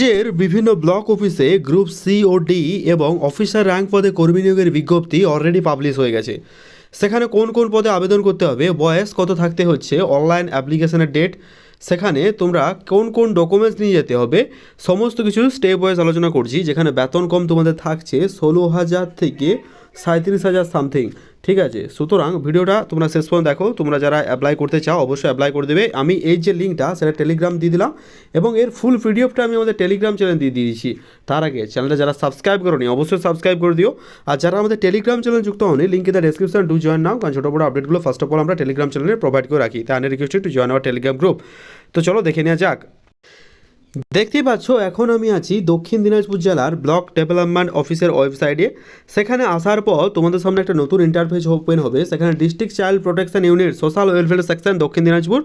রাজ্যের বিভিন্ন ব্লক অফিসে গ্রুপ সি ও ডি এবং অফিসার র্যাঙ্ক পদে কর্মী নিয়োগের বিজ্ঞপ্তি অলরেডি পাবলিশ হয়ে গেছে। সেখানে কোন কোন পদে আবেদন করতে হবে, বয়স কত থাকতে হচ্ছে অনলাইন অ্যাপ্লিকেশনের ডেট সেখানে তোমরা কোন কোন ডকুমেন্টস নিয়ে যেতে হবে, সমস্ত কিছু স্টেপ ওয়াইজ আলোচনা করছি, যেখানে বেতন কম তোমাদের থাকছে ষোলো হাজার থেকে সাঁত্রিশ হাজার সামথিং ঠিক আছে? সুতরাং ভিডিওটা তোমরা শেষ পর্যন্ত দেখো। তোমরা যারা অ্যাপ্লাই করতে চাও, অবশ্যই অ্যাপ্লাই করে দেবে। আমি এই যে লিঙ্কটা সেটা টেলিগ্রাম দিয়ে দিলাম এবং এর ফুল পিডিএফটা আমি আমাদের টেলিগ্রাম চ্যানেল দিয়ে দিয়েছি। তার আগে চ্যানেলটা যারা সাবস্ক্রাইব করোনি, অবশ্যই সাবস্ক্রাইব করে দিও। আর যারা আমাদের টেলিগ্রাম চ্যানেল যুক্ত হয়নি link in the description to join now কারণ ছোটো বড়ো আপডেটগুলো ফার্স্ট অফ অল আমরা টেলিগ্রাম চ্যানেলে প্রোভাইড করে রাখি। তাই request to join our Telegram group তো চলো, দেখে নেওয়া যাক। দেখতেই পাচ্ছ, এখন আমি আছি দক্ষিণ দিনাজপুর জেলার ব্লক ডেভেলপমেন্ট অফিসের ওয়েবসাইটে। সেখানে আসার পর তোমাদের সামনে একটা নতুন ইন্টারফেস ওপেন হবে। সেখানে district child protection unit social welfare section Dakshin Dinajpur.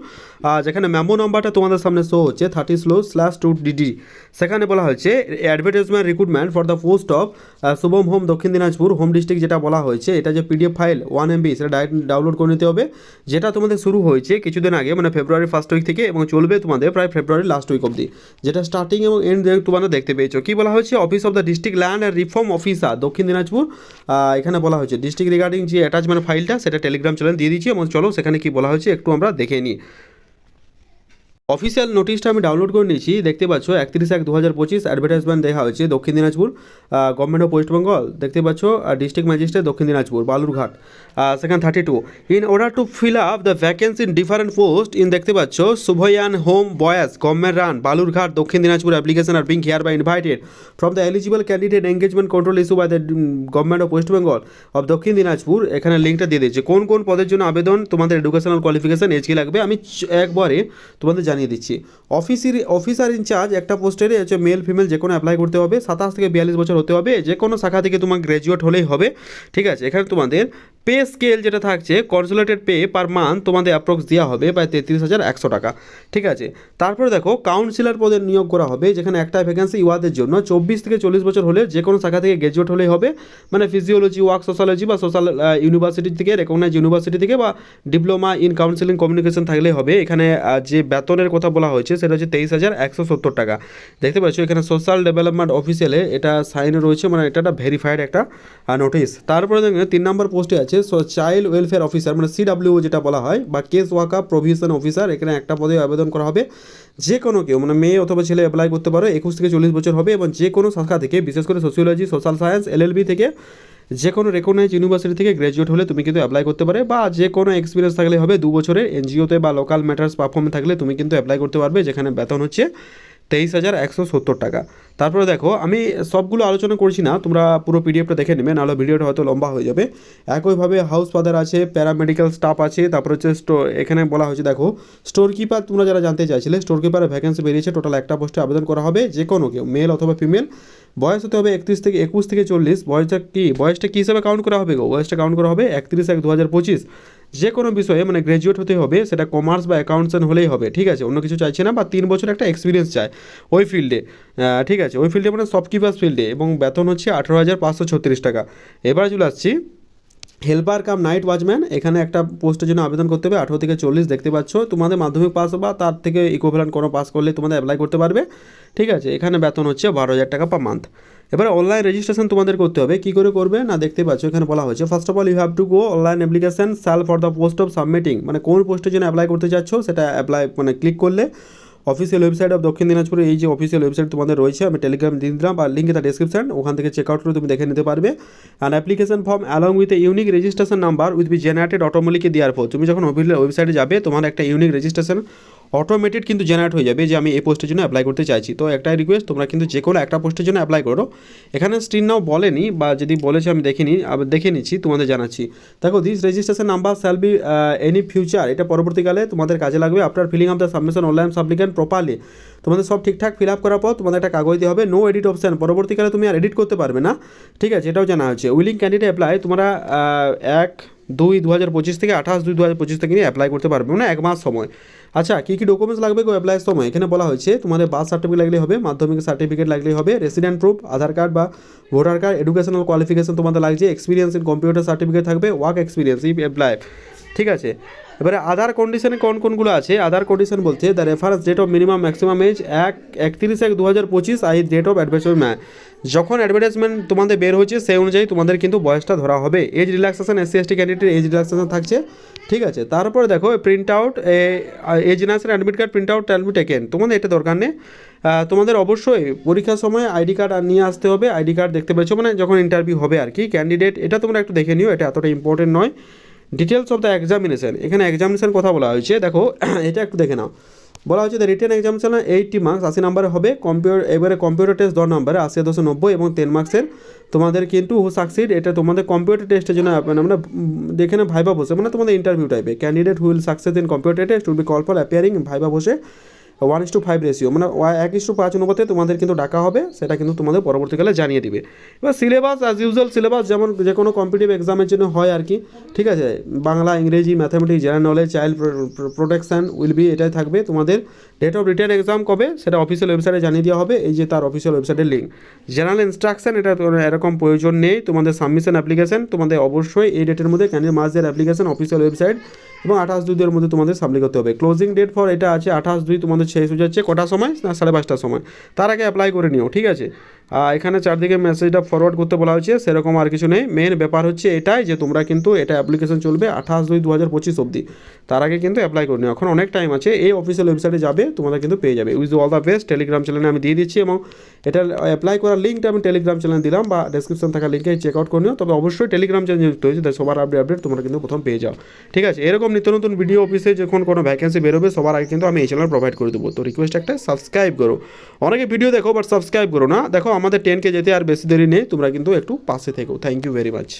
আর যেখানে মেমো নাম্বারটা তোমাদের সামনে শো হচ্ছে thirty slow slash two DD সেখানে বলা হয়েছে advertisement recruitment for the post of Shubham home, Dakshin Dinajpur, home district যেটা বলা হয়েছে, এটা যে পিডিএফ ফাইল ওয়ান এমবি সেটা ডাইরেক্ট ডাউনলোড করে নিতে হবে। যেটা তোমাদের শুরু হয়েছে কিছুদিন আগে মানে ফেব্রুয়ারি ফার্স্ট উইক থেকে, এবং চলবে তোমাদের প্রায় ফেব্রুয়ারি লাস্ট উইক অবধি। যেটা স্টার্টিং এবং এন্ড তোমরা দেখতে পেয়েছ। কি বলা হয়েছে? Office of the district land and reform officer Dakshin Dinajpur. এখানে বলা হয়েছে ডিস্ট্রিক্ট রিগার্ডিং যে অ্যাটাচমেন্ট ফাইলটা সেটা টেলিগ্রাম চ্যানেল দিয়ে দিচ্ছি এবং চলো সেখানে কি বলা হয়েছে একটু আমরা দেখে নিই। অফিসিয়াল নোটিশটা আমি ডাউনলোড করে নিয়েছি। দেখতে পাচ্ছ, একত্রিশ এক দু হাজার পঁচিশ অ্যাডভার্টাইজমেন্ট দেখা হয়েছে Dakshin Dinajpur government of West Bengal দেখতে পাচ্ছ ডিস্ট্রিক্ট ম্যাজিস্ট্রেট দক্ষিণ দিনাজপুর, বালুরঘাট সেখান thirty two in order to fill up the vacancy in different post in দেখতে পাচ্ছ Shubhayan home boys government run Balurghat, Dakshin Dinajpur application are being hereby invited from the eligible candidate engagement control issue by the government of West Bengal of Dakshin Dinajpur. এখানে লিঙ্কটা দিয়ে দিয়েছে। কোন কোন পদের জন্য আবেদন, তোমাদের এডুকেশনাল কোয়ালিফিকেশন এজ কি লাগবে? আমি একবারে তোমাদের জানিয়ে দিচ্ছি। অফিসের, অফিসার ইনচার্জ একটা পোস্টের হচ্ছে মেল ফিমেল যে কোনো অ্যাপ্লাই করতে হবে। সাতাশ থেকে বিয়াল্লিশ বছর হতে হবে। যে কোনো শাখা থেকে তোমার গ্র্যাজুয়েট হলেই হবে। ঠিক আছে? এখানে তোমাদের পে স্কেল যেটা থাকছে কনসুলেটেড পে পার মান্থ তোমাদের অ্যাপ্রক্স দেওয়া হবে প্রায় তেত্রিশ হাজার একশো টাকা। ঠিক আছে? তারপরে দেখো কাউন্সিলর পদে নিয়োগ করা হবে, যেখানে একটা ভ্যাকেন্সি ইউয়াদের জন্য চব্বিশ থেকে চল্লিশ বছর হলে যে কোনো শাখা থেকে গ্র্যাজুয়েট হলেই হবে। মানে ফিজিওলজি ওয়ার্ক সোশ্যালজি বা সোশ্যাল ইউনিভার্সিটি থেকে রেকগনাইজ ইউনিভার্সিটি থেকে বা ডিপ্লোমা ইন কাউন্সিলিং কমিউনিকেশন থাকলেই হবে। এখানে যে বেতনের কথা বলা হয়েছে, সেটা হচ্ছে তেইশ হাজার একশো সত্তর টাকা। দেখতে পাচ্ছ, এখানে সোশ্যাল ডেভেলপমেন্ট অফিসিয়ালে এটা সাইনে রয়েছে মানে এটা একটা ভেরিফাইড একটা নোটিস তারপরে তিন নম্বর পোস্টে আছে চাইল্ড ওয়েলফেয়ার অফিসার মানে সিডাব্লিউ যেটা বলা হয়, বা কেস ওয়াকা প্রভিশন অফিসার এখানে একটা পদে আবেদন করা হবে। যে কোনো কেউ মানে মেয়ে অথবা ছেলে অ্যাপ্লাই করতে পারো, একুশ থেকে চল্লিশ বছর হবে, এবং যে কোনো শাখা থেকে, বিশেষ করে সোশিওলজি সোশ্যাল সায়েন্স এলএলবি থেকে যে কোনো রেকগনাইজ ইউনিভার্সিটি থেকে গ্র্যাজুয়েট হলে তুমি কিন্তু অ্যাপ্লাই করতে পারে, বা যে কোনো এক্সপিরিয়েন্স থাকলে হবে দু বছরের এনজিওতে বা লোকাল ম্যাটার্স পারফর্মে থাকলে তুমি কিন্তু অ্যাপ্লাই করতে পারবে, যেখানে বেতন হচ্ছে। তেইশ হাজার একশো সত্তর টাকা। তারপরে দেখো, আমি সবগুলো আলোচনা করছি না, তোমরা পুরো পিডিএফটা দেখে নেবে, নাহলে ভিডিওটা হয়তো লম্বা হয়ে যাবে। একইভাবে হাউস ফাদার আছে প্যারামেডিক্যাল স্টাফ আছে, তারপর হচ্ছে স্টো এখানে বলা হয়েছে, দেখো স্টোর কিপার তোমরা যারা জানতে চাইছিলে স্টোর কিপারের ভ্যাকেন্সি বেরিয়েছে টোটাল একটা পোস্টে আবেদন করা হবে যে কোনো কেউ মেল অথবা ফিমেল বয়স হতে হবে একত্রিশ থেকে একুশ থেকে চল্লিশ, বয়সটা কি, বয়সটা কী হিসাবে কাউন্ট করা হবে গো? বয়সটা কাউন্ট করা হবে একত্রিশ এক দু হাজার পঁচিশ। যে কোনো বিষয়ে মানে গ্র্যাজুয়েট হতে হবে, সেটা কমার্স বা অ্যাকাউন্টসেন হলেই হবে, ঠিক আছে? অন্য কিছু চাইছে না, বা তিন বছর একটা এক্সপিরিয়েন্স চায় ওই ফিল্ডে ঠিক আছে? ওই ফিল্ডে মানে শপকিপার্স ফিল্ডে এবং বেতন হচ্ছে আঠেরো হাজার পাঁচশো ছত্রিশ টাকা। এবার চলে আসছি হেল্পার কাম নাইট ওয়াচম্যান এখানে একটা পোস্টের জন্য আবেদন করতে হবে, আঠেরো থেকে চল্লিশ, দেখতে পাচ্ছ, তোমাদের মাধ্যমিক পাস বা তার থেকে ইকোভ্যালেন্ট কোনো পাস করলে তোমাদের অ্যাপ্লাই করতে পারবে, ঠিক আছে? এখানে বেতন হচ্ছে বারো হাজার টাকা পার মান্থ এবার অনলাইন রেজিস্ট্রেশন তোমাদের করতে হবে। কী করে করবে? না, দেখতে পাচ্ছ, এখানে বলা হয়েছে first of all you have to go online application সাল for the post of submitting মানে কোন পোস্টের জন্য অ্যাপ্লাই করতে চাচ্ছ, সেটা অ্যাপ্লাই মানে ক্লিক করলে অফিসিয়াল ওয়েবসাইট অফ দক্ষিণ দিনাজপুরে এই যে অফিসিয়াল ওয়েবসাইট তোমাদের রয়েছে, আমি টেলিগ্রাম দিয়ে দিলাম, আর লিঙ্ক দ্য ডিসক্রিপশন ওখান থেকে চেক আউট করে তুমি দেখে নিতে পারবে। And application form along with a unique registration number with be generated automatically দেওয়ার পর তুমি যখন অফিসিয়াল ওয়েবসাইটে যাবে, তোমার একটা ইউনিক রেজিস্ট্রেশন অটোমেটেড কিন্তু জেনারেট হয়ে যাবে যে আমি এই পোস্টের জন্য অ্যাপ্লাই করতে চাইছি। তো একটাই রিকোয়েস্ট তোমরা কিন্তু যে কোনো একটা পোস্টের জন্য অ্যাপ্লাই করো। এখানে স্ক্রিন নাও বলেনি, বা যদি বলেছে আমি দেখিনি দেখে নিচ্ছি, তোমাদের জানাচ্ছি। দেখো this registration number shall be any future এটা পরবর্তীকালে তোমাদের কাজে লাগবে। After filling up the submission online supplicant properly তোমাদের সব ঠিকঠাক ফিল আপ করার পর তোমাদের একটা কাগজ দিয়ে হবে নো এডিট অপশান পরবর্তীকালে তুমি আর এডিট করতে পারবে না। ঠিক আছে, এটাও জানা হচ্ছে উইলিং ক্যান্ডিডেট অ্যাপ্লাই তোমরা এক, দুই দু হাজার পঁচিশ থেকে আঠাশ, দুই দু হাজার পঁচিশ থেকে নিয়ে অ্যাপ্লাই করতে পারবে। মানে এক মাস সময়। আচ্ছা কী কী ডকুমেন্টস লাগবে গো অ্যাপ্লাইয়ের সময় এখানে বলা হয়েছে, তোমাদের বার্থ সার্টিফিকেট লাগলেই হবে, মাধ্যমিক সার্টিফিকেট লাগলেই হবে রেসিডেন্ট প্রুফ আধার কার্ড বা ভোটার কার্ড এডুকেশনাল কোয়ালিফিকেশন তোমাদের লাগছে এক্সপিরিয়েন্স ইন কম্পিউটার সার্টিফিকেট থাকবে ওয়ার্ক এক্সপিরিয়েন্স ইফ অ্যাপ্লাই ঠিক আছে? এবারে আধার কন্ডিশনে কোন কোনগুলো আছে? আধার কন্ডিশন বলছে the reference date of minimum maximum age এক, একত্রিশ এক দু হাজার পঁচিশ আই ডেট অফ অ্যাডভার্টাইজমেন্ট যখন অ্যাডভার্টাইজমেন্ট তোমাদের বের হয়েছে, সেই অনুযায়ী তোমাদের কিন্তু বয়সটা ধরা হবে। এজ রিল্যাক্সেশন এসসি এসটি ক্যান্ডিডেটের এজ রিল্যাক্সেশন থাকছে। ঠিক আছে? তারপরে দেখো print out age national admit card print out ট্যালমি taken তোমাদের এটা দরকার নেই। তোমাদের অবশ্যই পরীক্ষার সময় আইডি কার্ড নিয়ে আসতে হবে। আইডি কার্ড দেখতে পেয়েছ মানে যখন ইন্টারভিউ হবে আর কি। ক্যান্ডিডেট এটা তোমরা একটু দেখে নিও, এটা এতটা ইম্পর্টেন্ট নয়। ডিটেলস অফ দ্য এক্সামিনেশন এখানে এক্সামিনেশন কথা বলা হয়েছে। দেখো, এটা একটু দেখে নাও। বলা হচ্ছে the written examination eighty marks আশি নাম্বারে হবে। কম্পিউটার এবারে কম্পিউটার টেস্ট দশ নাম্বারে আশি, দুশো, নব্বই এবং টেন মার্কসের তোমাদের কিন্তু হু সাকসিড এটা তোমাদের কম্পিউটার টেস্টের জন্য মানে আমরা দেখে না ভাইবা বসে। মানে তোমাদের ইন্টারভিউ টাইপে candidate who'll success in computer test will be call for appearing viva বসে। One is to five ratio মানে এক ইস টু পাঁচ অনুপাতে তোমাদের কিন্তু ডাকা হবে, সেটা কিন্তু তোমাদের পরবর্তীকালে জানিয়ে দিবে। এবার সিলেবাস অ্যাজ ইউজুয়াল সিলেবাস যেমন যে কোনো কম্পিটিভ এক্সামের জন্য হয় আর কি, ঠিক আছে? বাংলা, ইংরেজি mathematics general knowledge child protection will be এটাই থাকবে। তোমাদের ডেট অফ রিটার্ন এক্সাম কবে, সেটা অফিসিয়াল ওয়েবসাইটে জানিয়ে দেওয়া হবে, এই যে তার অফিসিয়াল ওয়েবসাইটের লিঙ্ক জেনারেল ইনস্ট্রাকশন এটা এরকম প্রয়োজন নেই, তোমাদের সাবমিশন অ্যাপ্লিকেশন তোমাদের অবশ্যই এই ডেটের মধ্যে ক্যান্ডিডেট মাস দেওয়ার অ্যাপ্লিকেশন অফিসিয়াল ওয়েবসাইট এবং আঠাশ দুই দুইয়ের মধ্যে তোমাদের সাবমিট করতে হবে। ক্লোজিং ডেট ফর এটা আছে আঠাশ দুই তোমাদের শেষ হয়ে যাচ্ছে কটার সময়? না, সাড়ে পাঁচটার সময়। তার আগে অ্যাপ্লাই করে নিও, ঠিক আছে? এখানে চারদিকে মেসেজটা ফরওয়ার্ড করতে বলা হয়েছে, সেরকম আর কিছু নেই। মেন ব্যাপার হচ্ছে এটাই যে তোমরা কিন্তু এটা অ্যাপ্লিকেশন চলবে আঠাশ দুই দু হাজার পঁচিশ অবধি। তার আগে কিন্তু অ্যাপ্লাই করে নিও। এখন অনেক টাইম আছে, এই অফিসিয়াল ওয়েবসাইটে যাবে, তোমাদের কিন্তু পেয়ে যাবে। Wish all the best Telegram চ্যানেলে আমি দিয়ে দিচ্ছি এবং এটা অ্যাপ্লাই করার লিঙ্কটা আমি টেলিগ্রাম চ্যানেল দিলাম বা ডেসক্রিপশন থাকা লিঙ্কে চেক আউট করে নিও। তবে অবশ্যই টেলিগ্রাম চ্যানেল যুক্ত হয়েছে সবার আপডেট আপডেট তোমরা কিন্তু প্রথম পেয়ে যাও। ঠিক আছে, এরকম নিত্য নতুন ভিডিও অফিসে যখন কোনো ভ্যাকেন্সি বেরোবে, সবার আগে কিন্তু আমি এই চ্যানেল প্রোভাইড করে দেবো। তো রিকোয়েস্ট একটা সাবস্ক্রাইব করো। অনেকে ভিডিও দেখো বাট সাবস্ক্রাইব করো না। দেখো আমাদের টেন কে যেতে আর বেশি দেরি নেই, তোমরা কিন্তু একটু পাশে থেকো। Thank you very much